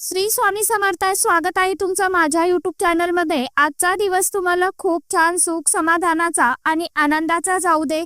श्री स्वामी समर्थ स्वागत आहे तुमचं माझ्या युट्यूब चॅनलमध्ये आजचा दिवस तुम्हाला खूप छान सुख समाधानाचा आणि आनंदाचा जाऊ दे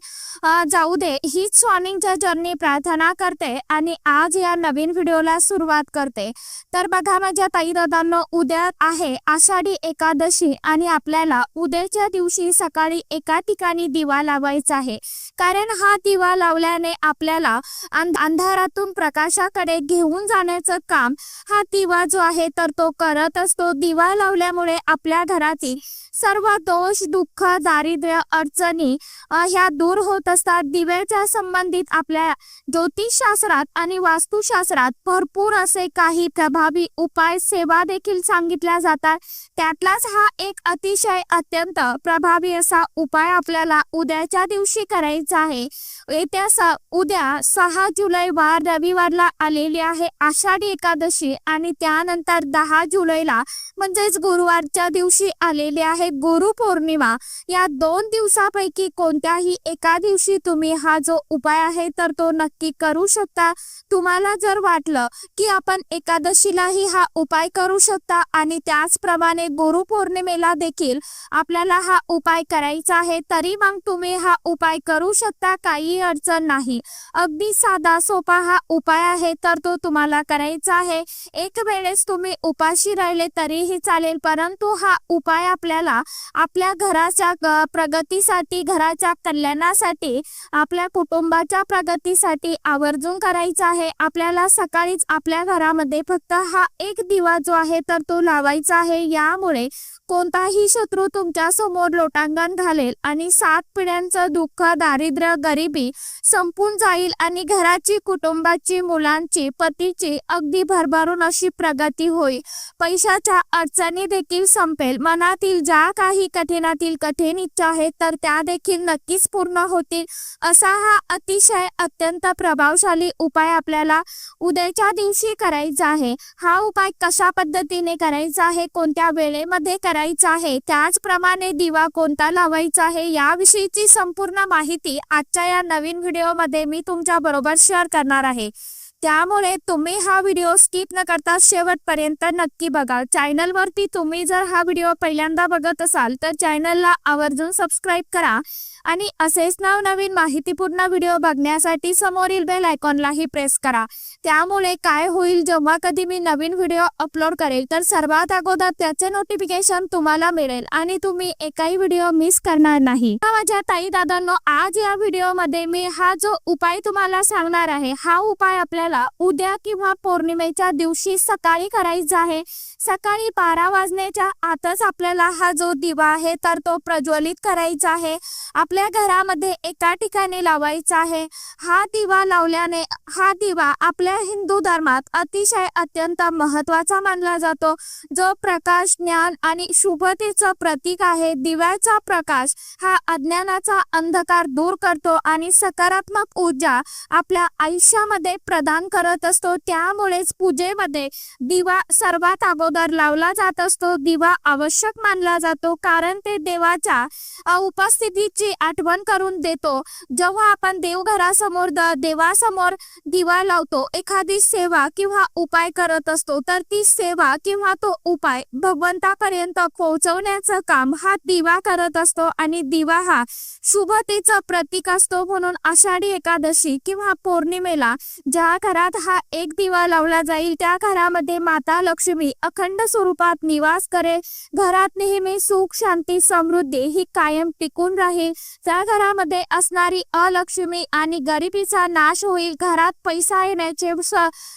जाऊ दे हीच स्वामींच्या चरणी प्रार्थना करते आणि आज या नवीन व्हिडिओला सुरुवात करते. तर बघा माझ्या ताई दादांना उद्या आहे आषाढी एकादशी आणि आपल्याला उद्याच्या दिवशी सकाळी एका ठिकाणी दिवा लावायचा आहे. कारण हा दिवा लावल्याने आपल्याला अंध- अंधारातून प्रकाशाकडे घेऊन जाण्याचं काम हा दिवा दिवा जो आहे तर तो करत असतो दिवा लावल्यामुळे आपल्या घरातील सर्व दोष दुःख दारिद्र्य अडचणी ह्या दूर होत असतात. दिव्याच्या संबंधित आपल्या ज्योतिषशास्त्रात आणि वास्तुशास्त्रात भरपूर असे काही प्रभावी उपाय सेवा देखील सांगितल्या जातात. त्यातलाच हा एक अतिशय अत्यंत प्रभावी असा उपाय आपल्याला उद्याच्या दिवशी करायचा आहे. येत्या स उद्या सहा जुलै वार रविवारला आलेली आहे. आषाढी एकादशी आणि त्यानंतर दहा जुलैला म्हणजेच गुरुवारच्या दिवशी आलेली आहे गुरुपौर्णिमा या दोन दिवसापैकी कोणत्याही एका दिवशी तुम्ही हा जो उपाय आहे तर तो नक्की करू शकता. तुम्हाला जर वाटलं की आपण एकादशीलाही हा उपाय करू शकता आणि त्याचप्रमाणे गुरुपौर्णिमेला देखील आपल्याला हा उपाय करायचा आहे तरी मग तुम्ही हा उपाय करू शकता काही अडचण नाही. अगदी साधा सोपा हा उपाय आहे तर तो तुम्हाला करायचा आहे. एक वेळेस तुम्ही उपाशी राहिले तरी तरीही चालेल परंतु हा उपाय आपल्याला आपल्या घराच्या प्रगतीसाठी घराच्या कल्याणासाठी आपल्या कुटुंबाच्या प्रगतीसाठी आवर्जून करायचा आहे. आपल्याला सकाळीच आपल्या घरामध्ये फक्त हा एक दिवा जो आहे तर तो लावायचा आहे. यामुळे कोणताही शत्रू तुमच्यासमोर लोटांगण घालेल आणि सात पिढ्यांचं दुःख दारिद्र्य गरिबी संपून जाईल आणि घराची कुटुंबाची मुलांची पतीची अगदी भरभरून अशी प्रगती होईल. पैशाच्या अडचणी देखील संपेल. मनातील ज्या काही कठीणातील कठीण इच्छा आहेत तर त्या देखील नक्कीच पूर्ण होतील. असा हा अतिशय अत्यंत प्रभावशाली उपाय आपल्याला उद्याच्या दिवशी करायचा आहे. हा उपाय कशा पद्धतीने करायचा आहे? कोणत्या वेळेमध्ये करायचा आहे. त्याचप्रमाणे दिवा कोणता लावायचा आहे याविषयीची संपूर्ण माहिती आजच्या या नवीन व्हिडिओमध्ये मी तुमच्या बरोबर शेअर करणार आहे. त्यामुळे तुम्ही हा व्हिडिओ स्किप न करता शेवटपर्यंत नक्की बघा चॅनलवरती तुम्ही जर हा व्हिडिओ पहिल्यांदा बघत असाल तर चॅनलला आवर्जून सबस्क्राईब करा आणि असेच नवनवीन माहितीपूर्ण व्हिडिओ बघण्यासाठी समोरील बेल आयकॉनलाही प्रेस करा. त्यामुळे काय होईल जेव्हा कधी मी नवीन व्हिडिओ अपलोड करेल तर सर्वात अगोदर त्याचे नोटिफिकेशन तुम्हाला मिळेल आणि तुम्ही एकाही व्हिडिओ मिस करणार नाही. माझ्या ताई दादांनो आज या व्हिडिओमध्ये मी हा जो उपाय तुम्हाला सांगणार आहे हा उपाय आपल्याला उद्या किंवा पौर्णिमेच्या दिवशी सकाळी करायचा आहे. सकाळी बारा वाजण्याच्या आतच आपल्याला हा जो दिवा आहे तर तो प्रज्वलित करायचा आहे. आपल्या घरामध्ये एका ठिकाणी लावायचा आहे. हा दिवा लावल्याने हा दिवा आपल्या हिंदू धर्मात अतिशय अत्यंत महत्त्वाचा मानला जातो. जो प्रकाश ज्ञान आणि शुभतेचं प्रतीक आहे दिव्याचा प्रकाश हा अज्ञानाचा अंधकार दूर करतो आणि सकारात्मक ऊर्जा आपल्या आयुष्यामध्ये प्रदान करत असतो. त्यामुळेच पूजेमध्ये दिवा सर्वात अगोदर लावला जात असतो. दिवा आवश्यक मानला जातो. कारण ते देवाच्या उपस्थितीची आठवण करून देतो. जेव्हा आपण देवघरासमोर द देवासमोर दिवा लावतो एखादी सेवा किंवा उपाय करत असतो तर ती सेवा किंवा तो उपाय भगवंतापर्यंत पोहोचवण्याचं काम हा दिवा करत असतो. आणि दिवा हा शुभतेचं प्रतीक असतो. म्हणून आषाढी एकादशी किंवा पौर्णिमेला ज्या घरात हा एक दिवा लावला जाईल. त्या घरामध्ये माता लक्ष्मी अखंड स्वरूपात निवास करेल घरात नेहमी सुख शांती समृद्धी ही कायम टिकून राहील. त्या घरामध्ये असणारी अलक्ष्मी आणि गरिबीचा नाश होईल. घरात पैसा येण्याचे स-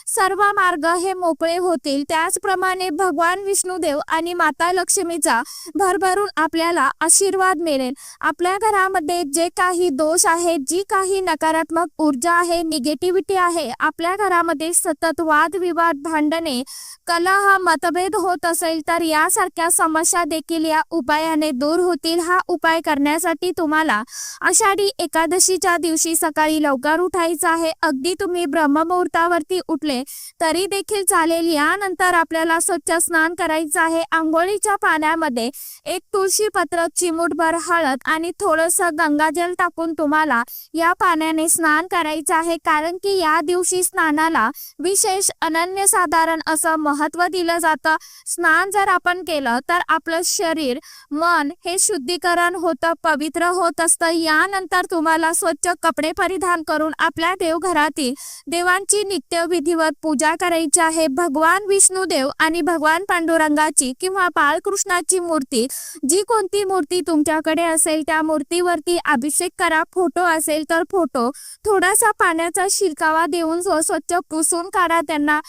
सर्व मार्ग हे मोकळे होतील. त्याचप्रमाणे भगवान विष्णुदेव आणि माता लक्ष्मीचा भरभरून आपल्याला आशीर्वाद मिळेल. आपल्या घरामध्ये जे काही दोष आहेत जी काही नकारात्मक ऊर्जा आहे निगेटिव्हिटी आहे आप आपल्या घरामध्ये सतत वादविवाद भांडणे कलह मतभेद होत असेल तर यासारख्या समस्या देखील या उपायाने दूर होतील. हा उपाय करण्यासाठी तुम्हाला तुम्हाला आषाढी एकादशीच्या दिवशी सकाळी लवकर उठायचं आहे. अगदी तुम्ही ब्रह्ममुहूर्तावरती उठले तरी देखील चालेल. यानंतर आपल्याला स्वच्छ स्नान करायचं आहे. आंघोळीच्या पाण्यामध्ये एक तुळशी पत्र चिमूटभर हळद आणि थोडस गंगाजल टाकून तुम्हाला या पाण्याने स्नान करायचं आहे. कारण की या दिवशी स्नानाला विशेष अनन्यसाधारण असं महत्त्व दिलं जातं. स्नान जर आपण केलं तर आपलं शरीर मन हे शुद्धीकरण होतं पवित्र होत असतं. यानंतर तुम्हाला स्वच्छ कपडे परिधान करून आपल्या देवघरातील देवांची नित्य विधिवत पूजा करायची आहे. भगवान विष्णुदेव आणि भगवान पांडुरंगाची किंवा बाळकृष्णाची मूर्ती जी कोणती मूर्ती तुमच्याकडे असेल त्या मूर्तीवरती अभिषेक करा. फोटो असेल तर फोटो थोडासा पाण्याचा शिरकावा देऊन स्वच्छ पुसून काढा त्यांना.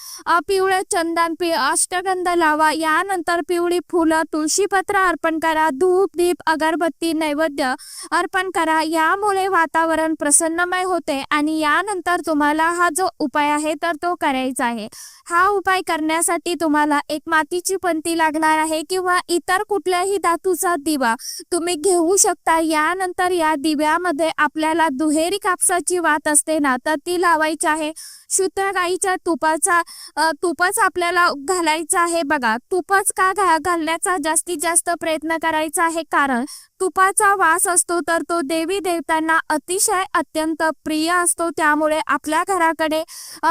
पिवळे चंदन पि अष्टगंध लावा. यानंतर पिवळी फुलं तुळशीपत्र अर्पण करा. धूप दीप अगरबत्ती नैवेद्य अर्पण करा. यामुळे वातावरण प्रसन्नमय होते आणि यानंतर तुम्हाला हा जो उपाय आहे तर तो करायचा आहे. हा उपाय करण्यासाठी तुम्हाला एक मातीची पंती लागणार आहे किंवा इतर कुठल्याही धातूचा दिवा. तुम्ही घेऊ शकता. यानंतर या दिव्यामध्ये आपल्याला दुहेरी कापसाची वात असते ना तर ती लावायची आहे. शुद्ध गाईच्या तुपाचा तुपच आपल्याला घालायचा आहे. बघा तुपच का घा घालण्याचा जास्तीत जास्त प्रयत्न करायचा आहे. कारण तुपाचा वास असतो तर तो देवी देवतांना अतिशय अत्यंत प्रिय असतो. त्यामुळे आपल्या घराकडे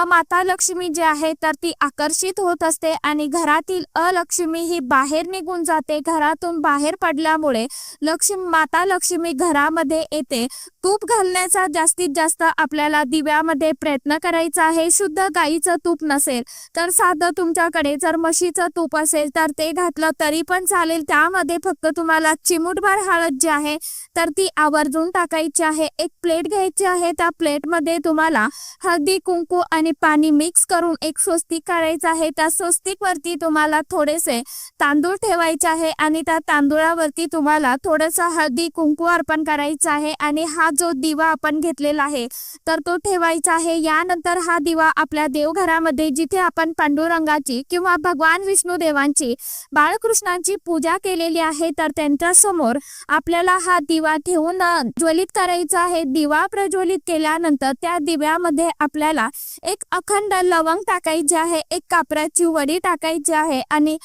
माता लक्ष्मी जी आहे तर ती आकर्षित होत असते आणि घरातील अलक्ष्मी ही बाहेर निघून जाते. घरातून बाहेर पडल्यामुळे लक्ष्मी माता लक्ष्मी घरामध्ये येते. तूप घालण्याचा जास्तीत जास्त आपल्याला दिव्यामध्ये प्रयत्न करायचा आहे. शुद्ध गाईचं तूप नसेल तर साधं तुमच्याकडे जर म्हशीचं तूप असेल तर ते घातलं तरी पण चालेल. त्यामध्ये फक्त तुम्हाला चिमूटभर हळद जी आहे तर ती आवर्जून टाकायची आहे. एक प्लेट घ्यायची आहे. त्या प्लेटमध्ये तुम्हाला हळदी कुंकू आणि पाणी मिक्स करून एक स्वस्तिक काढायचं आहे. त्या स्वस्तिक वरती तुम्हाला थोडेसे तांदूळ ठेवायचे आहे आणि त्या तांदूळावरती तुम्हाला थोडंसं हळदी कुंकू अर्पण करायचं आहे आणि हा जो दिवा आपण घेतलेला आहे तर तो ठेवायचा आहे. यानंतर हा दिवा आपल्या देवघरामध्ये जिथे आपण पांडुरंगाची किंवा भगवान विष्णू देवांची बाळकृष्णांची पूजा केलेली आहे तर त्यांच्यासमोर आपल्याला हा दिवा ठेवून ज्वलित करायचा आहे. दिवा प्रज्वलित केल्यानंतर त्या दिव्यामध्ये आपल्याला एक अखंड लवंग टाकायची आहे एक कापराची वडी टाकायची आहे आणि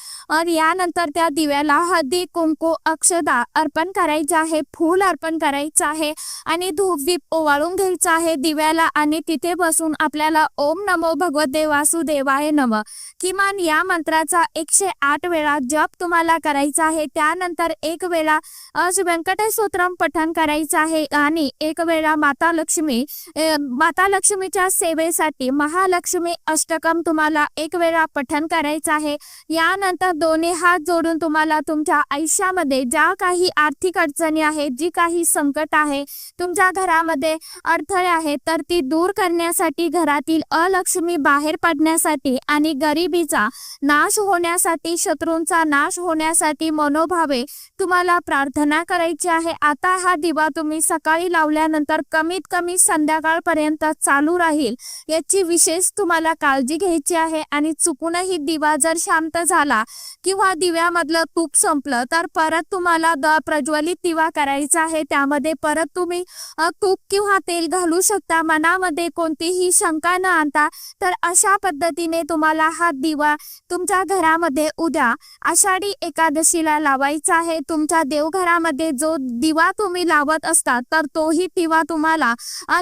यानंतर त्या दिव्याला हळदी कुंकू अक्षदा अर्पण करायचे आहे फूल अर्पण करायचं आहे आणि धूप दीप ओवाळून घ्यायचं आहे दिव्याला आणि तिथे बसून आपल्याला ओम नमो भगवते वासुदेवाय नम. किमान या मंत्राचा एकशे आठ वेळा जप तुम्हाला करायचा आहे. त्यानंतर एक वेळा अज व्यंकटेश स्तोत्रम पठण करायचं आहे आणि एक वेळा माता लक्ष्मी माता लक्ष्मीच्या सेवेसाठी महालक्ष्मी अष्टकम तुम्हाला एक वेळा पठण करायचं आहे. यानंतर दोन्ही हात जोडून तुम्हाला तुमच्या आयुष्यामध्ये ज्या काही आर्थिक अडचणी आहेत जी काही संकट आहे तुमच्या घरामध्ये अडथळे आहेत तर ती दूर करण्यासाठी घरातील अलक्ष्मी बाहेर पडण्यासाठी आणि गरिबीचा नाश होण्यासाठी शत्रूंचा नाश होण्यासाठी मनोभावे तुम्हाला प्रार्थना करायची आहे. आता हा दिवा तुम्ही सकाळी लावल्यानंतर कमीत कमी संध्याकाळपर्यंत चालू राहील. याची विशेष तुम्हाला काळजी घ्यायची आहे आणि चुकूनही दिवा जर शांत झाला किंवा दिव्यामधलं तूप संपलं तर परत तुम्हाला द प्रज्वलित दिवा करायचा आहे. त्यामध्ये परत तुम्ही तूप किंवा तेल घालू शकता. मनामध्ये कोणतीही शंका न आणता तर अशा पद्धतीने तुम्हाला हा दिवा तुमच्या घरामध्ये उद्या आषाढी एकादशीला लावायचा आहे. तुमच्या देवघरामध्ये जो दिवा तुम्ही लावत असतात तर तोही दिवा तुम्हाला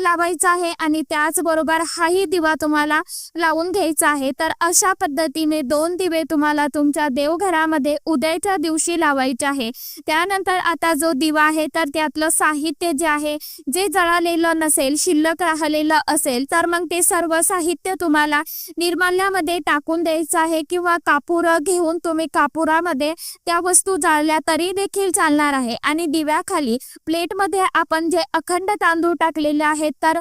लावायचा आहे आणि त्याचबरोबर हाही दिवा तुम्हाला लावून घ्यायचा आहे. तर अशा पद्धतीने दोन दिवे तुम्हाला तुमच्या देवघरामध्ये उद्याच्या दिवशी लावायचे आहे. त्यानंतर आता जो दिवा आहे तर त्यातलं साहित्य जे आहे जे जळालेलं नसेल शिल्लक राहिलेलं असेल तर मग ते सर्व साहित्य तुम्हाला निर्माल्यामध्ये टाकून द्यायचं आहे किंवा कापूर घेऊन तुम्ही कापुरामध्ये त्या वस्तू जाळल्या तरी देखील चालणार आहे. आणि दिव्याखाली प्लेटमध्ये आपण जे अखंड तांदूळ टाकलेले आहेत तर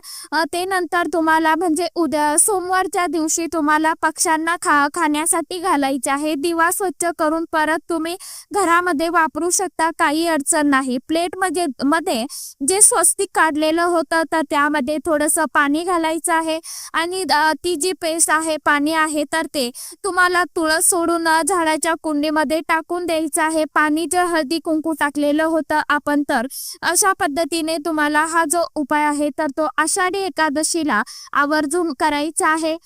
ते नंतर तुम्हाला म्हणजे उद्या सोमवारच्या दिवशी तुम्हाला पक्ष्यांना खा खाण्यासाठी घालायचे आहे. दिवा स्वच्छ करून परत तुम्ही घरामध्ये वापरू शकता काही अडचण नाही. प्लेटमध्ये मध्ये जे स्वस्तिक काढलेलं होतं तर त्यामध्ये थोडंसं पाणी घालायचं आहे आणि ती जी पेस्ट आहे पाणी आहे तर ते तुम्हाला तुळस सोडून झाडाच्या कुंडीमध्ये टाकून द्यायचं आहे. पाणी जे हळदी कुंकू टाकलेलं होतं आपण तर अशा पद्धतीने तुम्हाला हा जो उपाय आहे तर तो आषाढी एकादशीला आवर्जून करायचा आहे.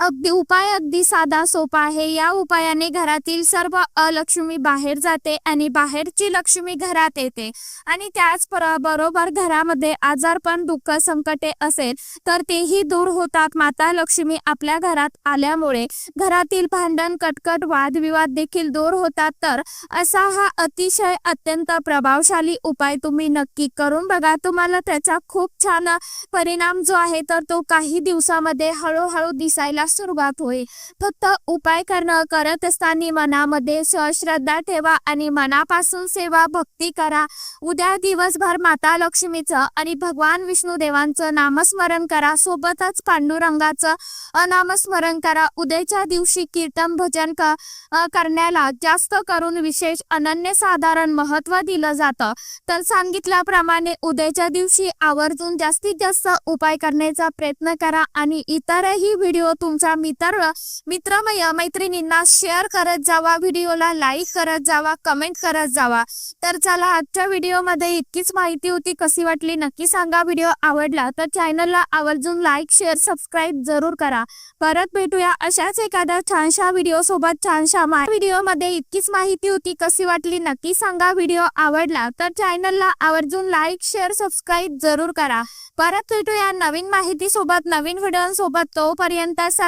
अगदी उपाय अगदी साधा सोपा आहे. या उपायाने घरातील सर्व अलक्ष्मी बाहेर जाते आणि बाहेरची लक्ष्मी घरात येते. आणि त्याच बरोबर घरामध्ये आजारपण दुःख संकटे असेल तर तेही दूर होतात. माता लक्ष्मी आपल्या घरात आल्यामुळे घरातील भांडण कटकट वादविवाद देखील दूर होतात. तर असा हा अतिशय अत्यंत प्रभावशाली उपाय तुम्ही नक्की करून बघा. तुम्हाला त्याचा खूप छान परिणाम जो आहे तर तो काही दिवसामध्ये हळूहळू दिसायला सुरुवात होईल. फक्त उपाय करणं करत असताना मनामध्ये स- श्रद्धा ठेवा आणि मनापासून सेवा भक्ती करा. उद्या दिवसभर माता लक्ष्मीचं आणि भगवान विष्णू देवांचं नामस्मरण करा. सोबतच पांडुरंगाचं अ, नामस्मरण करा. उद्याच्या दिवशी कीर्तन भजन करण्याला जास्त करून विशेष अनन्यसाधारण महत्त्व दिलं जातं. तर सांगितल्याप्रमाणे उद्याच्या दिवशी आवर्जून जास्तीत जास्त उपाय करण्याचा प्रयत्न करा आणि इतरही व्हिडिओ तुमच्या मित्र मित्र मै- मैत्रिणींना शेअर करत जावा व्हिडिओला लाईक करत जावा कमेंट करत जावा. तर चला आजच्या व्हिडिओमध्ये इतकीच माहिती होती. कशी वाटली नक्की सांगा. व्हिडिओ आवडला तर चॅनलला आवर्जून लाईक शेअर सबस्क्राईब जरूर करा. परत भेटूया अशाच एखाद्या छानशा व्हिडिओ सोबत छानशा व्हिडिओमध्ये इतकीच माहिती होती. कशी वाटली नक्की सांगा. व्हिडिओ आवडला तर चॅनलला आवर्जून लाईक शेअर सबस्क्राईब जरूर करा. परत भेटूया नवीन माहिती सोबत नवीन व्हिडिओ सोबत तोपर्यंत